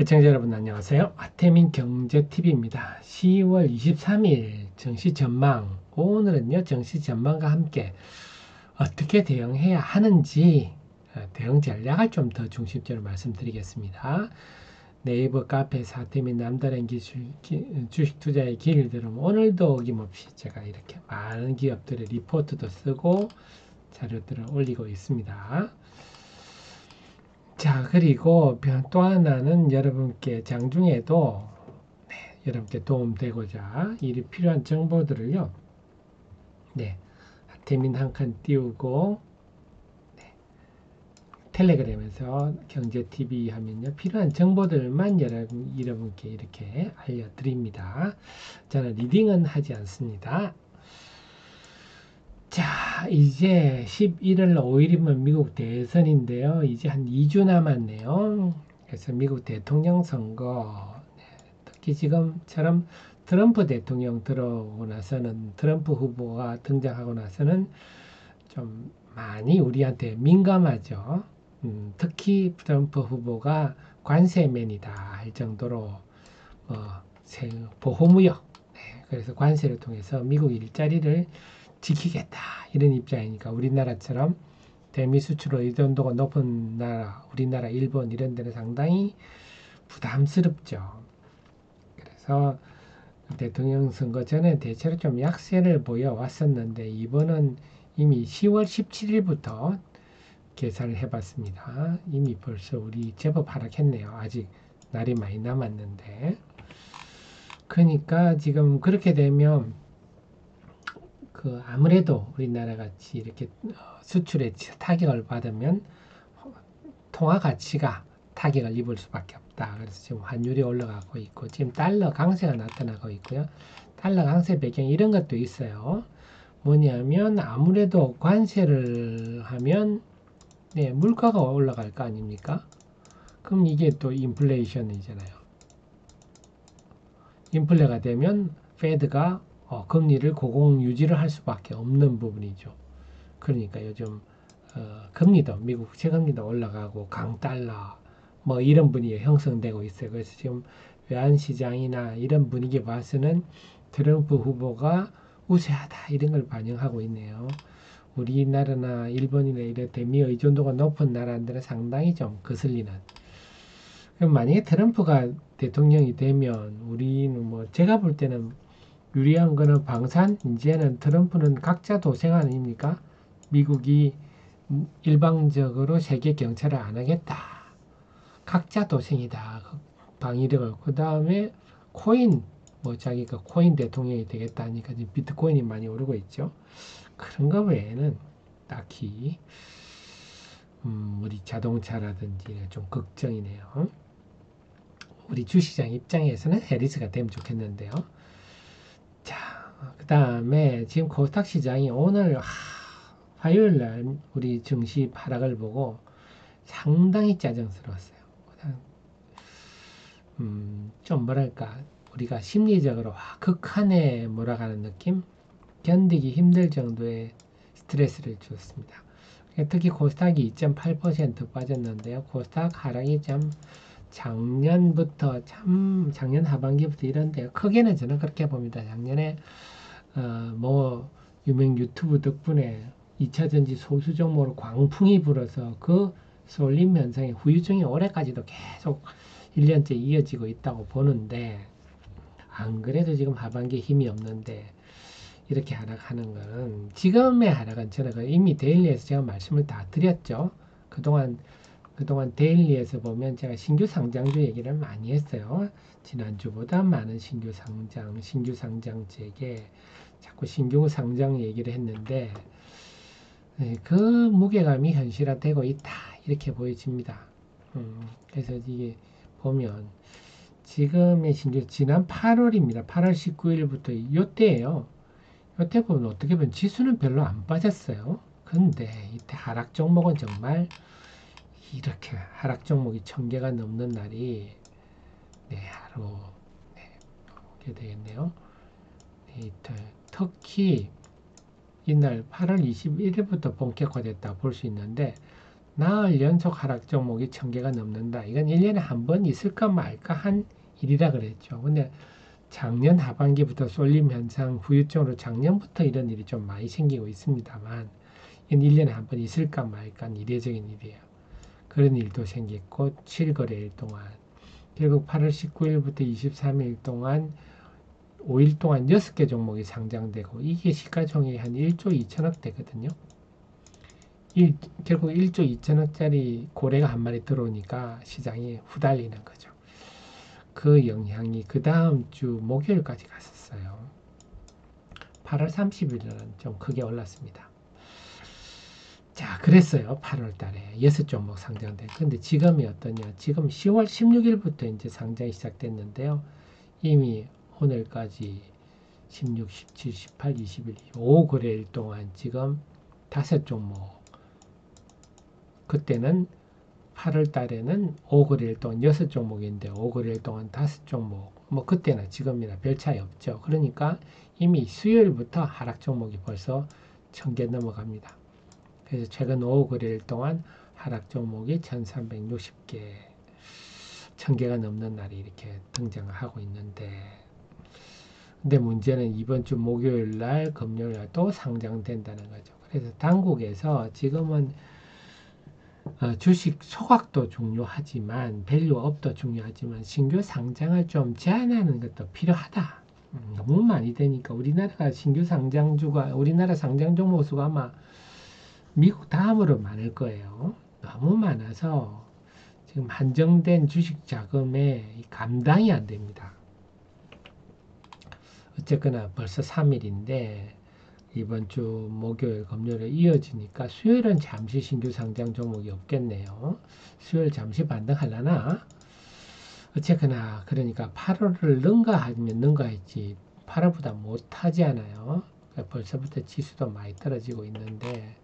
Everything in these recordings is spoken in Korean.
시청자 여러분 안녕하세요. 아태민 경제TV입니다. 10월 23일 정시 전망. 오늘은요, 정시 전망과 함께 어떻게 대응해야 하는지 어, 대응 전략을 좀 더 중심적으로 말씀드리겠습니다. 네이버 카페에서 아태민 남다른 기술, 기, 주식 투자의 길을 들으면 오늘도 어김없이 제가 이렇게 많은 기업들의 리포트도 쓰고 자료들을 올리고 있습니다. 자, 그리고 또 하나는 여러분께 장중에도 네, 여러분께 도움되고자 일이 필요한 정보들을요. 네. 태민 한 칸 띄우고 네, 텔레그램에서 경제TV 하면요. 필요한 정보들만 여러분, 여러분께 이렇게 알려드립니다. 저는 리딩은 하지 않습니다. 자, 이제 11월 5일이면 미국 대선인데요. 이제 한 2주 남았네요. 그래서 미국 대통령 선거, 네, 특히 지금처럼 트럼프 대통령 들어오고 나서는, 트럼프 후보가 등장하고 나서는 좀 많이 우리한테 민감하죠. 음, 특히 트럼프 후보가 관세맨이다 할 정도로, 어, 보호무역, 네, 그래서 관세를 통해서 미국 일자리를 지키겠다 이런 입장이니까 우리나라처럼 대미 수출로 의존도가 높은 나라 우리나라 일본 이런 데는 상당히 부담스럽죠. 그래서 대통령 선거 전에 대체로 좀 약세를 보여 왔었는데 이번은 이미 10월 17일부터 계산을 해봤습니다. 이미 벌써 우리 제법 하락했네요. 아직 날이 많이 남았는데. 그러니까 지금 그렇게 되면 그 아무래도 우리나라 같이 이렇게 어, 수출에 타격을 받으면 통화 가치가 타격을 입을 수밖에 없다. 그래서 지금 환율이 올라가고 있고 지금 달러 강세가 나타나고 있고요. 달러 강세 배경 이런 것도 있어요. 뭐냐면 아무래도 관세를 하면 네, 물가가 올라갈 거 아닙니까? 그럼 이게 또 인플레이션이잖아요. 인플레가 되면 페드가 어, 금리를 고공 유지를 할 수밖에 없는 부분이죠. 그러니까 요즘 어, 금리도 미국 채 금리도 올라가고 강달러 뭐 이런 분위기 형성되고 있어요. 그래서 지금 외환 시장이나 이런 분위기 봐서는 트럼프 후보가 우세하다 이런 걸 반영하고 있네요. 우리나라나 일본이나 이런 대미 의존도가 높은 나라들은 상당히 좀 거슬리는. 그럼 만약에 트럼프가 대통령이 되면 우리는 뭐 제가 볼 때는 유리한 거는 방산, 이제는 트럼프는 각자 도생 아닙니까? 미국이 일방적으로 세계 경찰을 안 하겠다. 각자 도생이다. 그 방위력을. 그 다음에 코인, 뭐 자기가 코인 대통령이 되겠다 하니까 지금 비트코인이 많이 오르고 있죠. 그런 거 외에는 딱히, 음, 우리 자동차라든지 좀 걱정이네요. 우리 주시장 입장에서는 해리스가 되면 좋겠는데요. 그 다음에 지금 코스닥 시장이 오늘 하, 화요일 날 우리 증시 하락을 보고 상당히 짜증스러웠어요. 음, 좀 뭐랄까 우리가 심리적으로 와, 극한에 몰아가는 느낌, 견디기 힘들 정도의 스트레스를 주었습니다. 특히 코스닥이 2.8% 빠졌는데요. 코스닥 하락이 참 작년부터 참 작년 하반기부터 이런데요. 크게는 저는 그렇게 봅니다. 작년에 어, 뭐 유명 유튜브 덕분에 2차 전지 소수 종목으로 광풍이 불어서 그 쏠림 현상의 후유증이 올해까지도 계속 1년째 이어지고 있다고 보는데 안 그래도 지금 하반기에 힘이 없는데 이렇게 하락하는 것은 지금의 하락은 저는 그 이미 데일리에서 제가 말씀을 다 드렸죠. 그동안 그동안 데일리에서 보면 제가 신규 상장주 얘기를 많이 했어요. 지난주보다 많은 신규 상장, 신규 상장주에게 자꾸 신규 상장 얘기를 했는데 네, 그 무게감이 현실화되고 있다 이렇게 보여집니다. 음, 그래서 이게 보면 지금의 신규 지난 8월입니다. 8월 19일부터 요때예요. 요때 보면 어떻게 보면 지수는 별로 안 빠졌어요. 근데 이때 하락 종목은 정말 이렇게 하락 종목이 천 개가 넘는 날이 네, 하루 네, 보게 되겠네요. 네, 특히 이날 8월 21일부터 본격화됐다 볼 수 있는데 나흘 연속 하락 종목이 1000개가 넘는다. 이건 1년에 한 번 있을까 말까 한 일이라 그랬죠. 근데 작년 하반기부터 쏠림 현상 후유증으로 작년부터 이런 일이 좀 많이 생기고 있습니다만 이건 1년에 한 번 있을까 말까 이례적인 일이에요. 그런 일도 생겼고 7거래일 동안 결국 8월 19일부터 23일 동안 5일 동안 6개 종목이 상장되고 이게 시가총액이 한 1조 2천억 되거든요. 일, 결국 1조 2천억짜리 고래가 한 마리 들어오니까 시장이 후달리는 거죠. 그 영향이 그 다음 주 목요일까지 갔었어요. 8월 30일은 좀 크게 올랐습니다. 자, 그랬어요. 8월 달에 여섯 종목 상장돼. 근데 지금이 어떠냐? 지금 10월 16일부터 이제 상장이 시작됐는데요. 이미 오늘까지 16, 17, 18, 20일, 5거래일 동안 지금 다섯 종목. 그때는 8월 달에는 5거래일 동안 6종목인데 5거래일 동안 5종목 뭐 그때나 지금이나 별 차이 없죠. 그러니까 이미 수요일부터 하락 종목이 벌써 1000개 넘어갑니다. 그래서 최근 5거래일 동안 하락 종목이 1360개 1000개가 넘는 날이 이렇게 등장을 하고 있는데 근데 문제는 이번 주 목요일 날 금요일 날 또 상장된다는 거죠. 그래서 당국에서 지금은 어, 주식 소각도 중요하지만 밸류업도 중요하지만 신규 상장을 좀 제한하는 것도 필요하다. 음, 너무 많이 되니까 우리나라가 신규 상장주가 우리나라 상장 종목 수가 아마 미국 다음으로 많을 거예요. 너무 많아서 지금 한정된 주식 자금에 감당이 안 됩니다. 어쨌거나 벌써 3일인데 이번 주 목요일, 금요일에 이어지니까 수요일은 잠시 신규 상장 종목이 없겠네요. 수요일 잠시 반등하려나? 어쨌거나 그러니까 8월을 능가하면 능가했지 8월보다 못하지 않아요. 그러니까 벌써부터 지수도 많이 떨어지고 있는데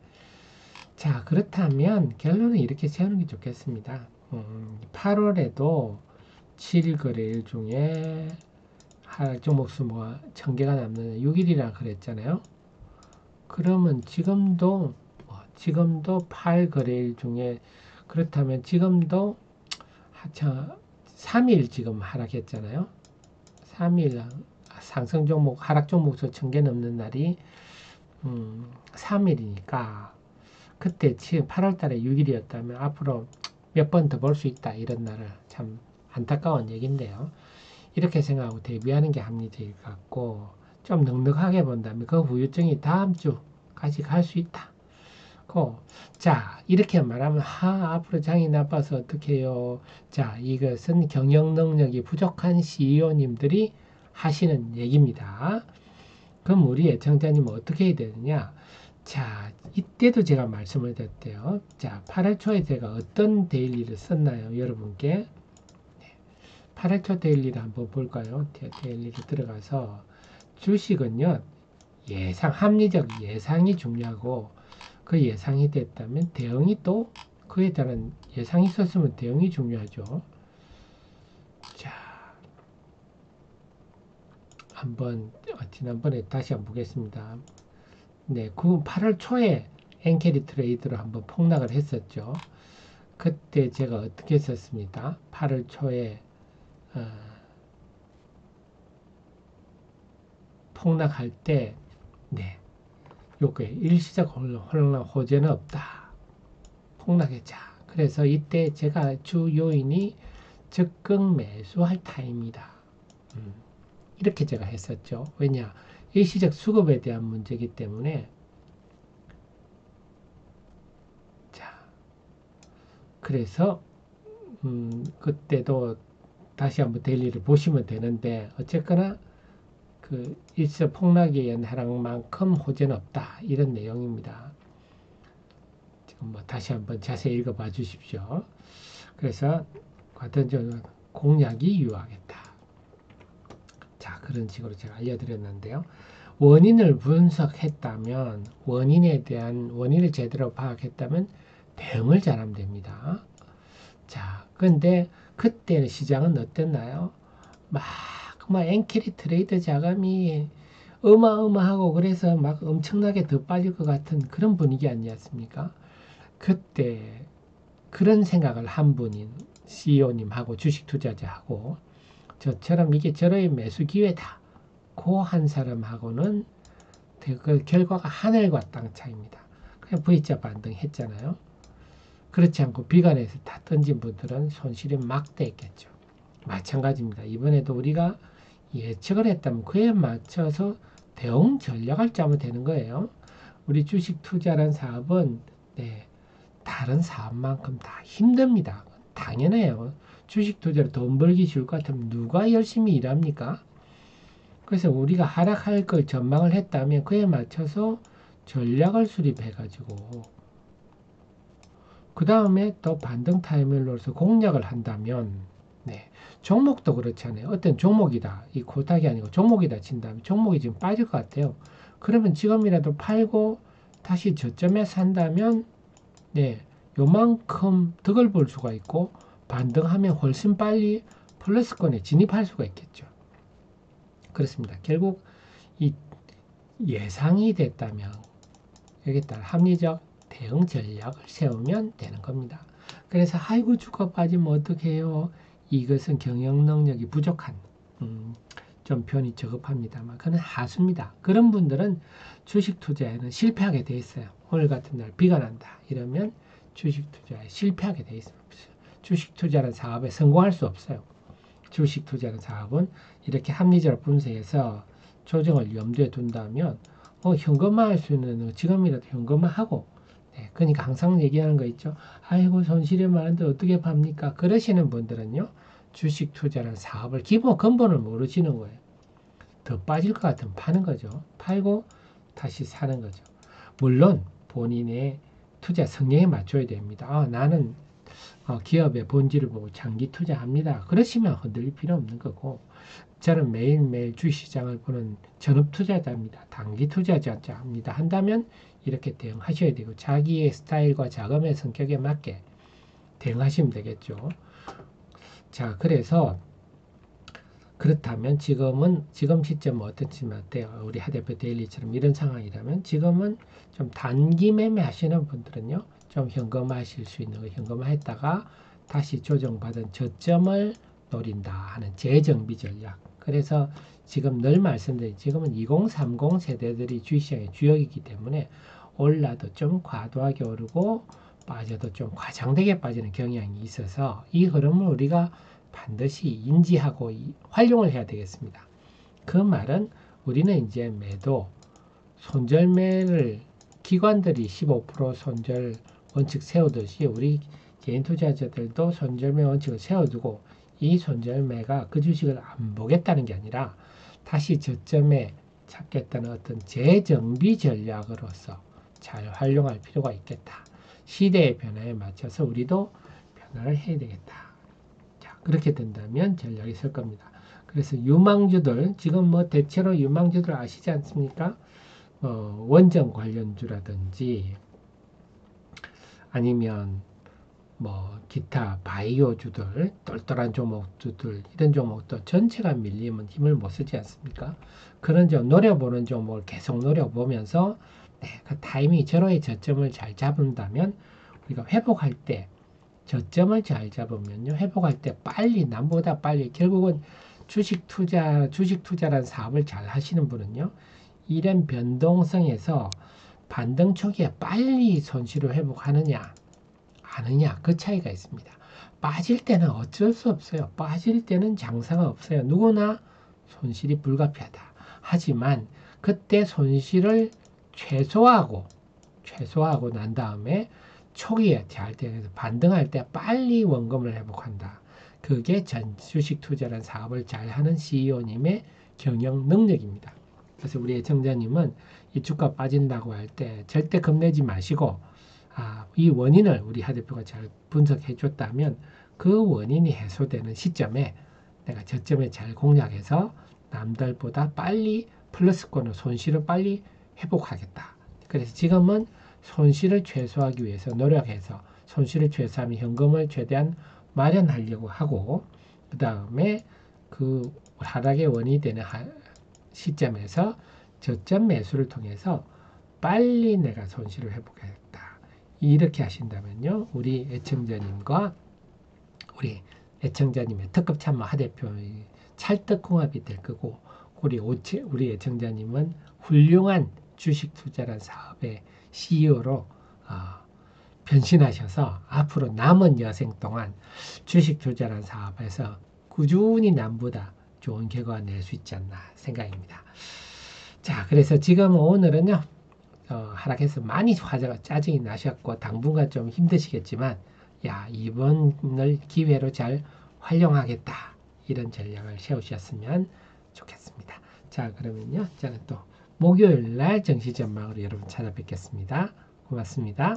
자 그렇다면 결론은 이렇게 세우는 게 좋겠습니다. 음, 8월에도 7일 거래일 중에 하락 종목 수가 1000개가 남는 6일이라 그랬잖아요. 그러면 지금도 뭐 지금도 8 거래일 중에 그렇다면 지금도 하차 3일 지금 하락했잖아요. 3일 상승 종목 하락 종목수 1000개 넘는 날이 음, 3일이니까 그때 지금 8월 달에 6일이었다면 앞으로 몇 번 더 볼 수 있다 이런 날을 참 안타까운 얘기인데요. 이렇게 생각하고 대비하는 게 합리적일 것 같고 좀 넉넉하게 본다면 그 후유증이 다음 주까지 갈 수 있다. 고, 자, 이렇게 말하면, 하, 앞으로 장이 나빠서 어떻게 해요? 자, 이것은 경영 능력이 부족한 CEO님들이 하시는 얘기입니다. 그럼 우리 애청자님은 어떻게 해야 되느냐? 자, 이때도 제가 말씀을 드렸대요. 자, 8월 초에 제가 어떤 데일리를 썼나요? 여러분께. 8월 초 데일리를 한번 볼까요? 데일리를 들어가서 주식은요, 예상, 합리적 예상이 중요하고 그 예상이 됐다면 대응이 또 그에 따른 예상이 있었으면 대응이 중요하죠. 자, 한번 어, 지난번에 다시 한번 보겠습니다. 네, 9, 8월 초에 엔캐리 트레이드로 한번 폭락을 했었죠. 그때 제가 어떻게 했었습니다. 8월 초에 어, 폭락할 때, 네, 요게 일시적 혼란 호재는 없다. 폭락했자. 그래서 이때 제가 주 요인이 적극 매수할 타임이다. 음, 이렇게 제가 했었죠. 왜냐? 일시적 수급에 대한 문제이기 때문에 자, 그래서 음, 그때도 다시 한번 데일리를 보시면 되는데 어쨌거나 그 일시 폭락에 의한 하락만큼 호재는 없다. 이런 내용입니다. 지금 뭐 다시 한번 자세히 읽어봐 주십시오. 그래서 과천전 공략이 유효하겠다. 자, 그런 식으로 제가 알려드렸는데요. 원인을 분석했다면, 원인에 대한, 원인을 제대로 파악했다면 대응을 잘하면 됩니다. 자, 근데 그때 시장은 어땠나요? 막 막 엔캐리 트레이드 자금이 어마어마하고 그래서 막 엄청나게 더 빠질 것 같은 그런 분위기 아니었습니까? 그때 그런 생각을 한 분인 CEO님하고 주식 투자자하고 저처럼 이게 저의 매수 기회다. 그한 사람하고는 그 결과가 하늘과 땅 차이입니다. 그냥 V자 반등했잖아요. 그렇지 않고 비관에서 다 던진 분들은 손실이 막대했겠죠. 마찬가지입니다. 이번에도 우리가 예측을 했다면 그에 맞춰서 대응 전략을 짜면 되는 거예요. 우리 주식 투자란 사업은 네, 다른 사업만큼 다 힘듭니다. 당연해요. 주식 투자로 돈 벌기 쉬울 것 같으면 누가 열심히 일합니까? 그래서 우리가 하락할 걸 전망을 했다면 그에 맞춰서 전략을 수립해가지고 그 다음에 또 반등 타이밍으로서 공략을 한다면 네, 종목도 그렇잖아요. 어떤 종목이다. 이 고탁이 아니고 종목이다 친다면 종목이 지금 빠질 것 같아요. 그러면 지금이라도 팔고 다시 저점에 산다면 네, 요만큼 덕을 볼 수가 있고 반등하면 훨씬 빨리 플러스권에 진입할 수가 있겠죠. 그렇습니다. 결국 이 예상이 됐다면 여기에 따라 합리적 대응 전략을 세우면 되는 겁니다. 그래서 아이고 주가 빠지면 어떻게 해요? 이것은 경영 능력이 부족한 음, 좀 표현이 적합합니다만 그는 하수입니다. 그런 분들은 주식 투자에는 실패하게 돼 있어요. 오늘 같은 날 비가 난다 이러면 주식 투자에 실패하게 돼 있어요. 주식 투자는 사업에 성공할 수 없어요. 주식 투자는 사업은 이렇게 합리적으로 분석해서 조정을 염두에 둔다면 어, 현금화 할 수 있는 지금이라도 현금화 하고 네, 그러니까 항상 얘기하는 거 있죠. 아이고 손실이 많은데 어떻게 팝니까? 그러시는 분들은요. 주식 투자라는 사업을 기본 근본을 모르시는 거예요. 더 빠질 것 같으면 파는 거죠. 팔고 다시 사는 거죠. 물론 본인의 투자 성향에 맞춰야 됩니다. 아, 나는 어, 기업의 본질을 보고 장기 투자합니다. 그러시면 흔들릴 필요 없는 거고 저는 매일매일 주시장을 보는 전업 투자자입니다. 단기 투자자입니다. 한다면 이렇게 대응하셔야 되고 자기의 스타일과 자금의 성격에 맞게 대응하시면 되겠죠. 자, 그래서 그렇다면 지금은 지금 시점 어떻지 어때요? 우리 하 대표 데일리처럼 이런 상황이라면 지금은 좀 단기 매매 하시는 분들은요. 좀 현금화하실 수 있는 거 현금화했다가 다시 조정받은 저점을 노린다 하는 재정비 전략. 그래서 지금 늘 말씀드린 지금은 2030 세대들이 주시장의 주역이기 때문에 올라도 좀 과도하게 오르고 빠져도 좀 과장되게 빠지는 경향이 있어서 이 흐름을 우리가 반드시 인지하고 활용을 해야 되겠습니다. 그 말은 우리는 이제 매도 손절매를 기관들이 15% 손절 원칙 세우듯이 우리 개인 투자자들도 손절매 원칙을 세워두고 이 손절매가 그 주식을 안 보겠다는 게 아니라 다시 저점에 찾겠다는 어떤 재정비 전략으로서 잘 활용할 필요가 있겠다. 시대의 변화에 맞춰서 우리도 변화를 해야 되겠다. 자, 그렇게 된다면 전략이 설 겁니다. 그래서 유망주들, 지금 뭐 대체로 유망주들 아시지 않습니까? 어, 원전 관련주라든지 아니면 뭐 기타 바이오주들, 똘똘한 종목주들 이런 종목도 전체가 밀리면 힘을 못 쓰지 않습니까? 그런 점 노려보는 종목을 계속 노려보면서 네, 그 타이밍 절호의 저점을 잘 잡는다면 우리가 회복할 때 저점을 잘 잡으면요 회복할 때 빨리 남보다 빨리 결국은 주식 투자 주식 투자라는 사업을 잘 하시는 분은요 이런 변동성에서 반등 초기에 빨리 손실을 회복하느냐 아느냐 그 차이가 있습니다. 빠질 때는 어쩔 수 없어요. 빠질 때는 장사가 없어요. 누구나 손실이 불가피하다. 하지만 그때 손실을 최소화하고 최소화하고 난 다음에 초기에 잘 때에서 반등할 때 빨리 원금을 회복한다. 그게 전 주식 투자라는 사업을 잘 하는 CEO님의 경영 능력입니다. 그래서 우리 애청자님은 이 주가 빠진다고 할 때 절대 겁내지 마시고 아, 이 원인을 우리 하 대표가 잘 분석해 줬다면 그 원인이 해소되는 시점에 내가 저점에 잘 공략해서 남들보다 빨리 플러스권을 손실을 빨리 회복하겠다. 그래서 지금은 손실을 최소화하기 위해서 노력해서 손실을 최소화하면 현금을 최대한 마련하려고 하고 그 다음에 그 하락의 원인이 되는 시점에서 저점 매수를 통해서 빨리 내가 손실을 회복했다. 이렇게 하신다면요. 우리 애청자님과 우리 애청자님의 특급 참모 하 대표의 찰떡궁합이 될 거고 우리 오체, 우리 애청자님은 훌륭한 주식 투자란 사업의 CEO로 어, 변신하셔서 앞으로 남은 여생 동안 주식 투자란 사업에서 꾸준히 남보다 좋은 결과 낼 수 있지 않나 생각입니다. 자, 그래서 지금 오늘은요, 어, 하락해서 많이 화제가 짜증이 나셨고, 당분간 좀 힘드시겠지만, 야, 이번을 기회로 잘 활용하겠다. 이런 전략을 세우셨으면 좋겠습니다. 자, 그러면요, 저는 또 목요일 날 정시 전망으로 여러분 찾아뵙겠습니다. 고맙습니다.